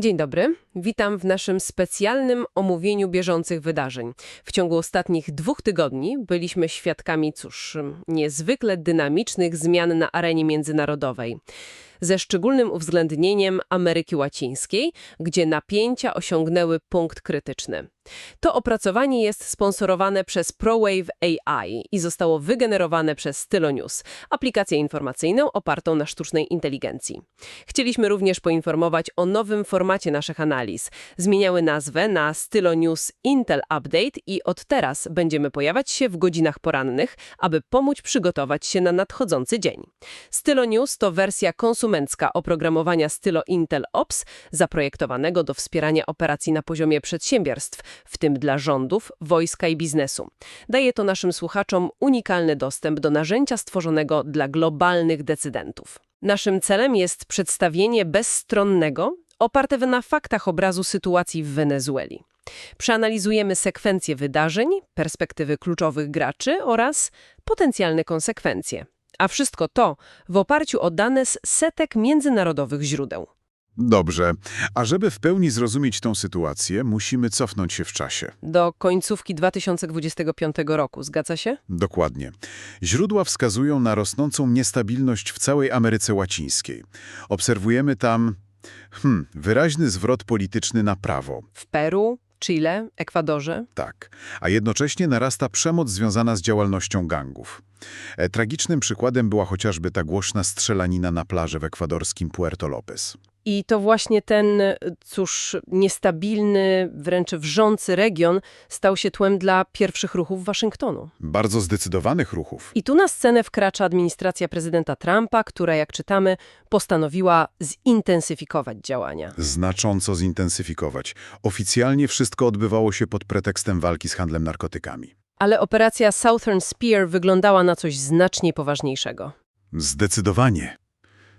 Dzień dobry, witam w naszym specjalnym omówieniu bieżących wydarzeń. W ciągu ostatnich dwóch tygodni byliśmy świadkami, cóż, niezwykle dynamicznych zmian na arenie międzynarodowej. Ze szczególnym uwzględnieniem Ameryki Łacińskiej, gdzie napięcia osiągnęły punkt krytyczny. To opracowanie jest sponsorowane przez ProWave AI i zostało wygenerowane przez Stylonews, aplikację informacyjną opartą na sztucznej inteligencji. Chcieliśmy również poinformować o nowym formacie naszych analiz. Zmieniały nazwę na Stylonews Intel Update i od teraz będziemy pojawiać się w godzinach porannych, aby pomóc przygotować się na nadchodzący dzień. Stylonews to wersja konsumencka oprogramowania Stylo Intel Ops, zaprojektowanego do wspierania operacji na poziomie przedsiębiorstw, w tym dla rządów, wojska i biznesu. Daje to naszym słuchaczom unikalny dostęp do narzędzia stworzonego dla globalnych decydentów. Naszym celem jest przedstawienie bezstronnego, opartego na faktach obrazu sytuacji w Wenezueli. Przeanalizujemy sekwencję wydarzeń, perspektywy kluczowych graczy oraz potencjalne konsekwencje. A wszystko to w oparciu o dane z setek międzynarodowych źródeł. Dobrze, a żeby w pełni zrozumieć tą sytuację, musimy cofnąć się w czasie. Do końcówki 2025 roku, zgadza się? Dokładnie. Źródła wskazują na rosnącą niestabilność w całej Ameryce Łacińskiej. Obserwujemy tam hmm, wyraźny zwrot polityczny na prawo. W Peru, Chile, Ekwadorze. Tak, a jednocześnie narasta przemoc związana z działalnością gangów. E, tragicznym przykładem była chociażby ta głośna strzelanina na plaży w ekwadorskim Puerto Lopez. I to właśnie ten, cóż, niestabilny, wręcz wrzący region stał się tłem dla pierwszych ruchów Waszyngtonu. Bardzo zdecydowanych ruchów. I tu na scenę wkracza administracja prezydenta Trumpa, która, jak czytamy, postanowiła zintensyfikować działania. Znacząco zintensyfikować. Oficjalnie wszystko odbywało się pod pretekstem walki z handlem narkotykami. Ale operacja Southern Spear wyglądała na coś znacznie poważniejszego. Zdecydowanie.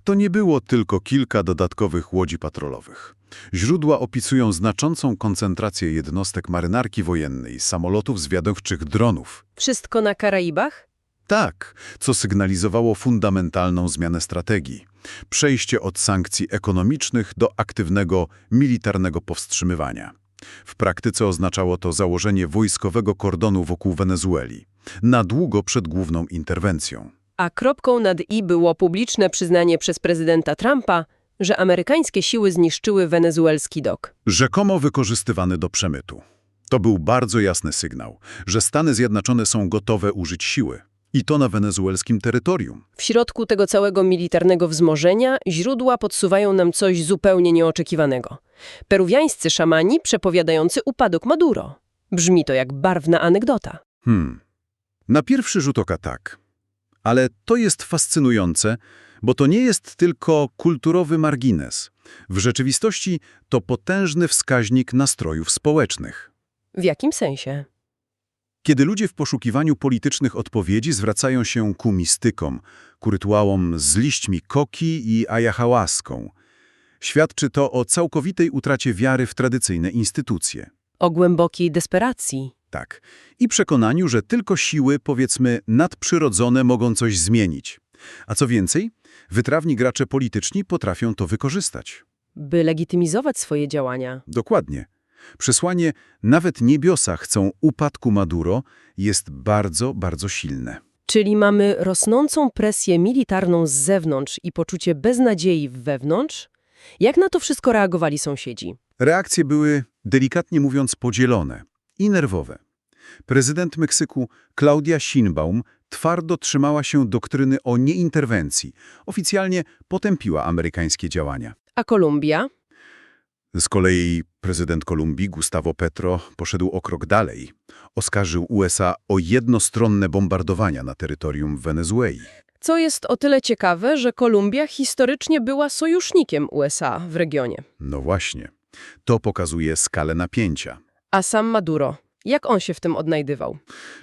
To nie było tylko kilka dodatkowych łodzi patrolowych. Źródła opisują znaczącą koncentrację jednostek marynarki wojennej, samolotów zwiadowczych, dronów. Wszystko na Karaibach? Tak, co sygnalizowało fundamentalną zmianę strategii. Przejście od sankcji ekonomicznych do aktywnego, militarnego powstrzymywania. W praktyce oznaczało to założenie wojskowego kordonu wokół Wenezueli, na długo przed główną interwencją. A kropką nad i było publiczne przyznanie przez prezydenta Trumpa, że amerykańskie siły zniszczyły wenezuelski dok. Rzekomo wykorzystywany do przemytu. To był bardzo jasny sygnał, że Stany Zjednoczone są gotowe użyć siły. I to na wenezuelskim terytorium. W środku tego całego militarnego wzmożenia źródła podsuwają nam coś zupełnie nieoczekiwanego. Peruwiańscy szamani przepowiadający upadek Maduro. Brzmi to jak barwna anegdota. Hmm. Na pierwszy rzut oka tak. Ale to jest fascynujące, bo to nie jest tylko kulturowy margines. W rzeczywistości to potężny wskaźnik nastrojów społecznych. W jakim sensie? Kiedy ludzie w poszukiwaniu politycznych odpowiedzi zwracają się ku mistykom, ku rytuałom z liśćmi koki i ayahuaską, świadczy to o całkowitej utracie wiary w tradycyjne instytucje. O głębokiej desperacji. Tak. I przekonaniu, że tylko siły, powiedzmy, nadprzyrodzone mogą coś zmienić. A co więcej, wytrawni gracze polityczni potrafią to wykorzystać. By legitymizować swoje działania. Dokładnie. Przesłanie nawet niebiosa chcą upadku Maduro jest bardzo, bardzo silne. Czyli mamy rosnącą presję militarną z zewnątrz i poczucie beznadziei wewnątrz? Jak na to wszystko reagowali sąsiedzi? Reakcje były, delikatnie mówiąc, podzielone i nerwowe. Prezydent Meksyku Claudia Sheinbaum twardo trzymała się doktryny o nieinterwencji. Oficjalnie potępiła amerykańskie działania. A Kolumbia? Z kolei prezydent Kolumbii Gustavo Petro poszedł o krok dalej. Oskarżył USA o jednostronne bombardowania na terytorium Wenezueli. Co jest o tyle ciekawe, że Kolumbia historycznie była sojusznikiem USA w regionie. No właśnie. To pokazuje skalę napięcia. A sam Maduro, jak on się w tym odnajdywał?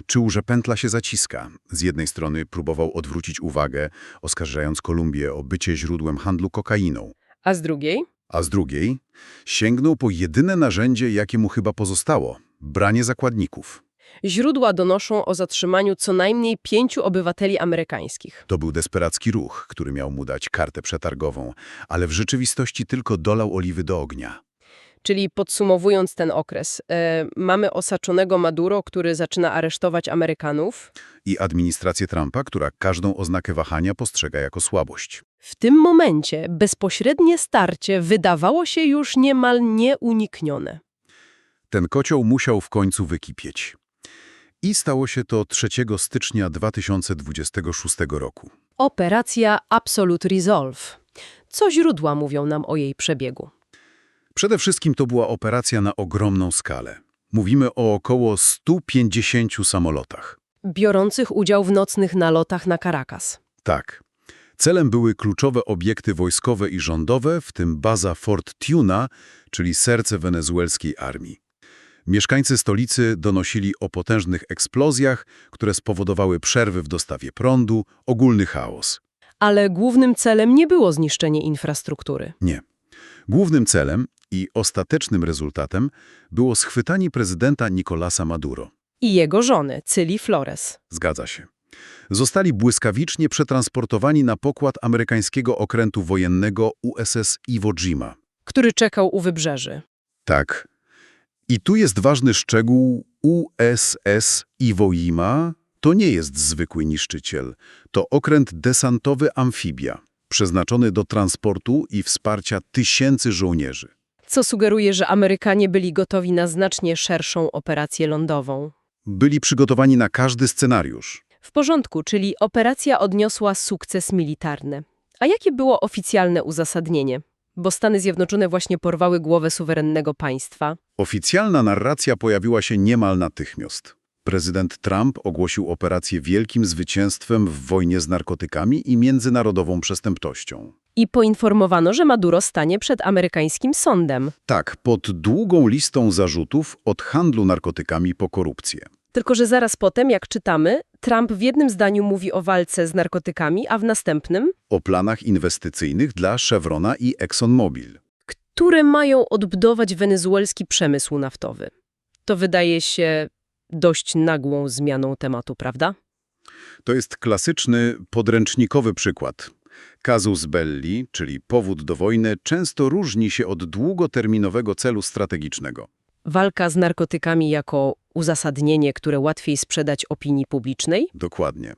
Czuł, że pętla się zaciska. Z jednej strony próbował odwrócić uwagę, oskarżając Kolumbię o bycie źródłem handlu kokainą, A z drugiej? a z drugiej sięgnął po jedyne narzędzie, jakie mu chyba pozostało – branie zakładników. Źródła donoszą o zatrzymaniu co najmniej pięciu obywateli amerykańskich. To był desperacki ruch, który miał mu dać kartę przetargową, ale w rzeczywistości tylko dolał oliwy do ognia. Czyli podsumowując ten okres, e, mamy osaczonego Maduro, który zaczyna aresztować Amerykanów. I administrację Trumpa, która każdą oznakę wahania postrzega jako słabość. W tym momencie bezpośrednie starcie wydawało się już niemal nieuniknione. Ten kocioł musiał w końcu wykipieć. I stało się to 3 stycznia 2026 roku. Operacja Absolute Resolve. Co źródła mówią nam o jej przebiegu? Przede wszystkim to była operacja na ogromną skalę. Mówimy o około 150 samolotach. Biorących udział w nocnych nalotach na Caracas. Tak. Celem były kluczowe obiekty wojskowe i rządowe, w tym baza Fort Tuna, czyli serce wenezuelskiej armii. Mieszkańcy stolicy donosili o potężnych eksplozjach, które spowodowały przerwy w dostawie prądu, ogólny chaos. Ale głównym celem nie było zniszczenie infrastruktury. Nie. Głównym celem i ostatecznym rezultatem było schwytanie prezydenta Nicolasa Maduro. I jego żony, Cyli Flores. Zgadza się. Zostali błyskawicznie przetransportowani na pokład amerykańskiego okrętu wojennego USS Iwo Jima. który czekał u wybrzeży. Tak. I tu jest ważny szczegół. USS Iwo Jima to nie jest zwykły niszczyciel. To okręt desantowy amfibia, przeznaczony do transportu i wsparcia tysięcy żołnierzy. Co sugeruje, że Amerykanie byli gotowi na znacznie szerszą operację lądową. Byli przygotowani na każdy scenariusz. W porządku, czyli operacja odniosła sukces militarny. A jakie było oficjalne uzasadnienie? Bo Stany Zjednoczone właśnie porwały głowę suwerennego państwa. Oficjalna narracja pojawiła się niemal natychmiast. Prezydent Trump ogłosił operację wielkim zwycięstwem w wojnie z narkotykami i międzynarodową przestępczością. I poinformowano, że Maduro stanie przed amerykańskim sądem. Tak, pod długą listą zarzutów od handlu narkotykami po korupcję. Tylko, że zaraz potem, jak czytamy, Trump w jednym zdaniu mówi o walce z narkotykami, a w następnym, O planach inwestycyjnych dla Chevrona i ExxonMobil. które mają odbudować wenezuelski przemysł naftowy. To wydaje się dość nagłą zmianą tematu, prawda? To jest klasyczny, podręcznikowy przykład. Casus belli, czyli powód do wojny, często różni się od długoterminowego celu strategicznego. Walka z narkotykami jako uzasadnienie, które łatwiej sprzedać opinii publicznej? Dokładnie.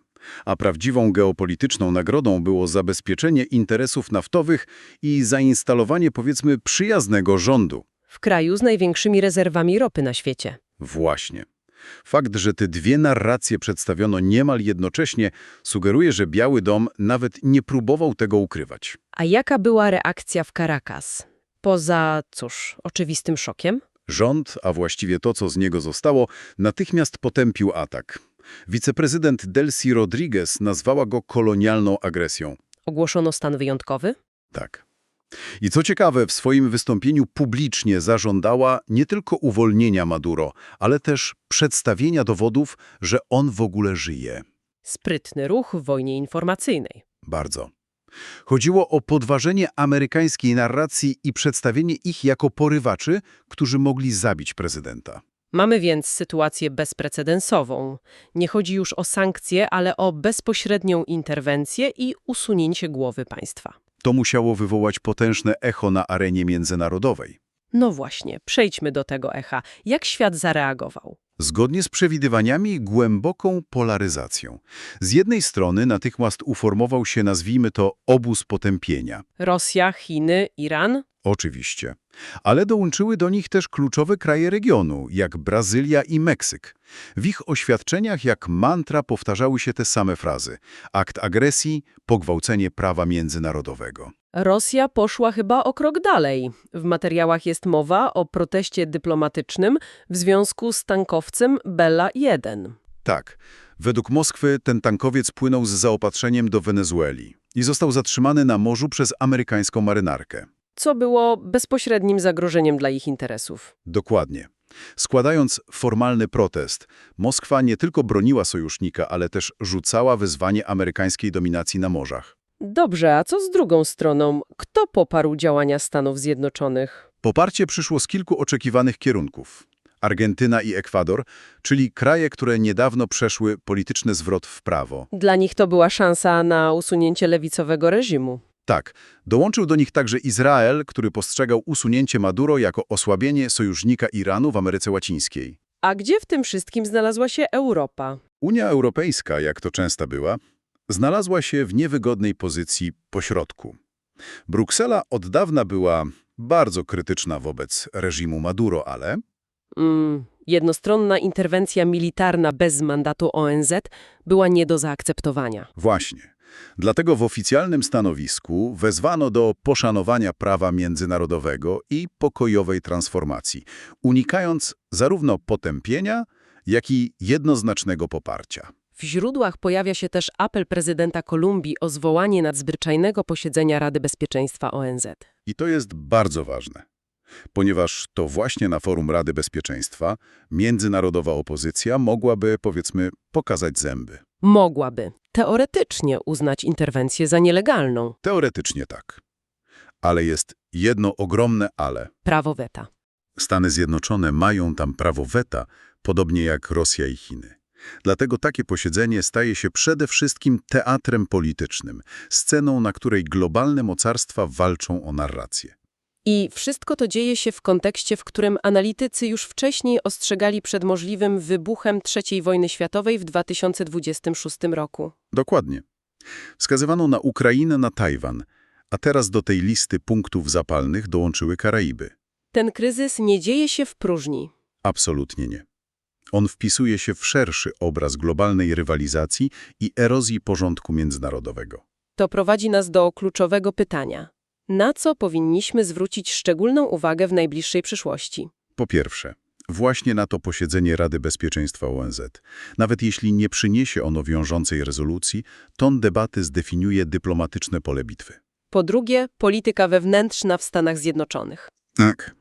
A prawdziwą geopolityczną nagrodą było zabezpieczenie interesów naftowych i zainstalowanie, powiedzmy, przyjaznego rządu. W kraju z największymi rezerwami ropy na świecie. Właśnie. Fakt, że te dwie narracje przedstawiono niemal jednocześnie, sugeruje, że Biały Dom nawet nie próbował tego ukrywać. A jaka była reakcja w Caracas? Poza, cóż, oczywistym szokiem? Rząd, a właściwie to, co z niego zostało, natychmiast potępił atak. Wiceprezydent Delcy Rodriguez nazwała go kolonialną agresją. Ogłoszono stan wyjątkowy? Tak. I co ciekawe, w swoim wystąpieniu publicznie zażądała nie tylko uwolnienia Maduro, ale też przedstawienia dowodów, że on w ogóle żyje. Sprytny ruch w wojnie informacyjnej. Bardzo. Chodziło o podważenie amerykańskiej narracji i przedstawienie ich jako porywaczy, którzy mogli zabić prezydenta. Mamy więc sytuację bezprecedensową. Nie chodzi już o sankcje, ale o bezpośrednią interwencję i usunięcie głowy państwa. To musiało wywołać potężne echo na arenie międzynarodowej. No właśnie, przejdźmy do tego echa. Jak świat zareagował? Zgodnie z przewidywaniami głęboką polaryzacją. Z jednej strony natychmiast uformował się, nazwijmy to, obóz potępienia. Rosja, Chiny, Iran? Oczywiście. Ale dołączyły do nich też kluczowe kraje regionu, jak Brazylia i Meksyk. W ich oświadczeniach jak mantra powtarzały się te same frazy. Akt agresji, pogwałcenie prawa międzynarodowego. Rosja poszła chyba o krok dalej. W materiałach jest mowa o proteście dyplomatycznym w związku z tankowcem Bella 1. Tak, według Moskwy ten tankowiec płynął z zaopatrzeniem do Wenezueli i został zatrzymany na morzu przez amerykańską marynarkę. Co było bezpośrednim zagrożeniem dla ich interesów. Dokładnie. Składając formalny protest, Moskwa nie tylko broniła sojusznika, ale też rzucała wyzwanie amerykańskiej dominacji na morzach. Dobrze, a co z drugą stroną? Kto poparł działania Stanów Zjednoczonych? Poparcie przyszło z kilku oczekiwanych kierunków. Argentyna i Ekwador, czyli kraje, które niedawno przeszły polityczny zwrot w prawo. Dla nich to była szansa na usunięcie lewicowego reżimu. Tak, dołączył do nich także Izrael, który postrzegał usunięcie Maduro jako osłabienie sojusznika Iranu w Ameryce Łacińskiej. A gdzie w tym wszystkim znalazła się Europa? Unia Europejska, jak to często była, znalazła się w niewygodnej pozycji pośrodku. Bruksela od dawna była bardzo krytyczna wobec reżimu Maduro, ale Mm, jednostronna interwencja militarna bez mandatu ONZ była nie do zaakceptowania. właśnie. Dlatego w oficjalnym stanowisku wezwano do poszanowania prawa międzynarodowego i pokojowej transformacji, unikając zarówno potępienia, jak i jednoznacznego poparcia. W źródłach pojawia się też apel prezydenta Kolumbii o zwołanie nadzwyczajnego posiedzenia Rady Bezpieczeństwa ONZ. I to jest bardzo ważne, ponieważ to właśnie na forum Rady Bezpieczeństwa międzynarodowa opozycja mogłaby, powiedzmy, pokazać zęby. Mogłaby teoretycznie uznać interwencję za nielegalną. Teoretycznie tak. Ale jest jedno ogromne ale. Prawo weta. Stany Zjednoczone mają tam prawo weta, podobnie jak Rosja i Chiny. Dlatego takie posiedzenie staje się przede wszystkim teatrem politycznym, sceną, na której globalne mocarstwa walczą o narrację. I wszystko to dzieje się w kontekście, w którym analitycy już wcześniej ostrzegali przed możliwym wybuchem III wojny światowej w 2026 roku. Dokładnie. Wskazywano na Ukrainę, na Tajwan, a teraz do tej listy punktów zapalnych dołączyły Karaiby. Ten kryzys nie dzieje się w próżni. Absolutnie nie. On wpisuje się w szerszy obraz globalnej rywalizacji i erozji porządku międzynarodowego. To prowadzi nas do kluczowego pytania. Na co powinniśmy zwrócić szczególną uwagę w najbliższej przyszłości? Po pierwsze, właśnie na to posiedzenie Rady Bezpieczeństwa ONZ. Nawet jeśli nie przyniesie ono wiążącej rezolucji, ton debaty zdefiniuje dyplomatyczne pole bitwy. Po drugie, polityka wewnętrzna w Stanach Zjednoczonych. Tak.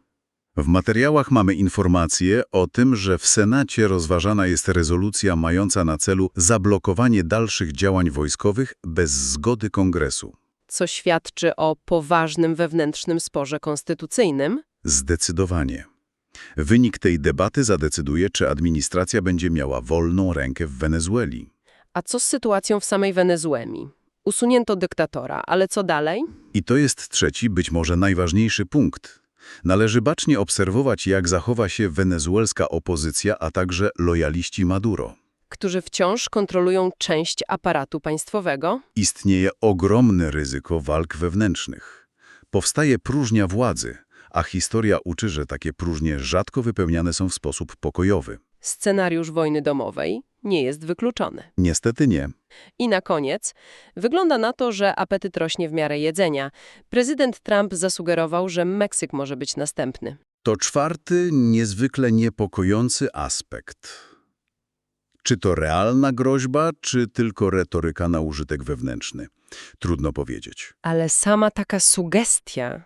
W materiałach mamy informacje o tym, że w Senacie rozważana jest rezolucja mająca na celu zablokowanie dalszych działań wojskowych bez zgody Kongresu. Co świadczy o poważnym wewnętrznym sporze konstytucyjnym. Zdecydowanie. Wynik tej debaty zadecyduje, czy administracja będzie miała wolną rękę w Wenezueli. A co z sytuacją w samej Wenezueli? Usunięto dyktatora, ale co dalej? I to jest trzeci, być może najważniejszy punkt. Należy bacznie obserwować, jak zachowa się wenezuelska opozycja, a także lojaliści Maduro. Którzy wciąż kontrolują część aparatu państwowego? Istnieje ogromne ryzyko walk wewnętrznych. Powstaje próżnia władzy, a historia uczy, że takie próżnie rzadko wypełniane są w sposób pokojowy. Scenariusz wojny domowej nie jest wykluczony. Niestety nie. I na koniec, wygląda na to, że apetyt rośnie w miarę jedzenia. Prezydent Trump zasugerował, że Meksyk może być następny. To czwarty, niezwykle niepokojący aspekt. Czy to realna groźba, czy tylko retoryka na użytek wewnętrzny? Trudno powiedzieć. Ale sama taka sugestia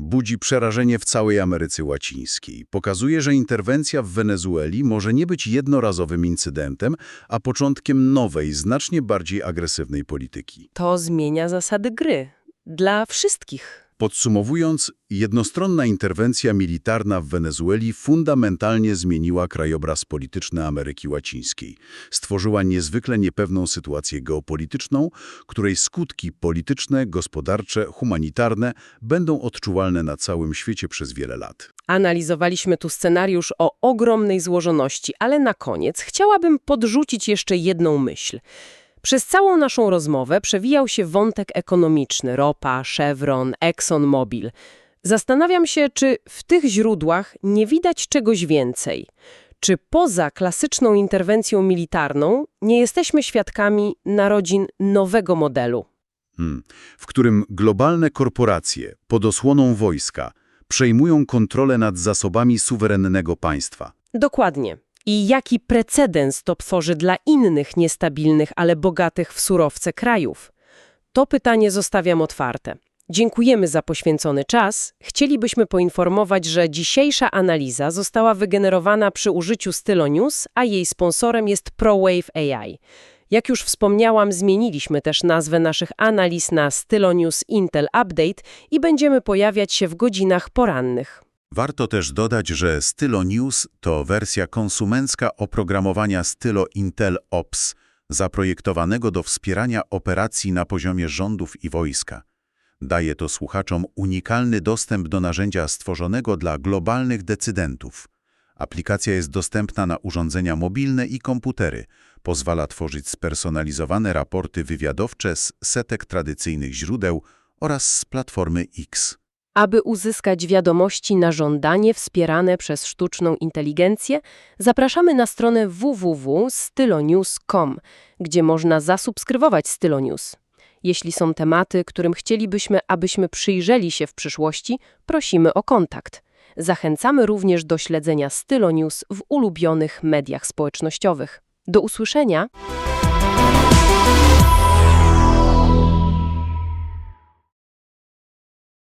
Budzi przerażenie w całej Ameryce Łacińskiej. Pokazuje, że interwencja w Wenezueli może nie być jednorazowym incydentem, a początkiem nowej, znacznie bardziej agresywnej polityki. to zmienia zasady gry. Dla wszystkich. Podsumowując, jednostronna interwencja militarna w Wenezueli fundamentalnie zmieniła krajobraz polityczny Ameryki Łacińskiej. Stworzyła niezwykle niepewną sytuację geopolityczną, której skutki polityczne, gospodarcze, humanitarne będą odczuwalne na całym świecie przez wiele lat. Analizowaliśmy tu scenariusz o ogromnej złożoności, ale na koniec chciałabym podrzucić jeszcze jedną myśl. Przez całą naszą rozmowę przewijał się wątek ekonomiczny, ropa, Chevron, ExxonMobil. Zastanawiam się, czy w tych źródłach nie widać czegoś więcej. Czy poza klasyczną interwencją militarną nie jesteśmy świadkami narodzin nowego modelu? Hmm. w którym globalne korporacje pod osłoną wojska przejmują kontrolę nad zasobami suwerennego państwa. Dokładnie. I jaki precedens to tworzy dla innych niestabilnych, ale bogatych w surowce krajów? To pytanie zostawiam otwarte. Dziękujemy za poświęcony czas. Chcielibyśmy poinformować, że dzisiejsza analiza została wygenerowana przy użyciu Stylonews, a jej sponsorem jest ProWave AI. Jak już wspomniałam, zmieniliśmy też nazwę naszych analiz na Stylonews Intel Update i będziemy pojawiać się w godzinach porannych. Warto też dodać, że Stylo News to wersja konsumencka oprogramowania Stylo Intel Ops, zaprojektowanego do wspierania operacji na poziomie rządów i wojska. Daje to słuchaczom unikalny dostęp do narzędzia stworzonego dla globalnych decydentów. Aplikacja jest dostępna na urządzenia mobilne i komputery. Pozwala tworzyć spersonalizowane raporty wywiadowcze z setek tradycyjnych źródeł oraz z platformy X. Aby uzyskać wiadomości na żądanie wspierane przez sztuczną inteligencję, zapraszamy na stronę www.stylonews.com, gdzie można zasubskrybować Stylonews. Jeśli są tematy, którym chcielibyśmy, abyśmy przyjrzeli się w przyszłości, prosimy o kontakt. Zachęcamy również do śledzenia Stylonews w ulubionych mediach społecznościowych. Do usłyszenia!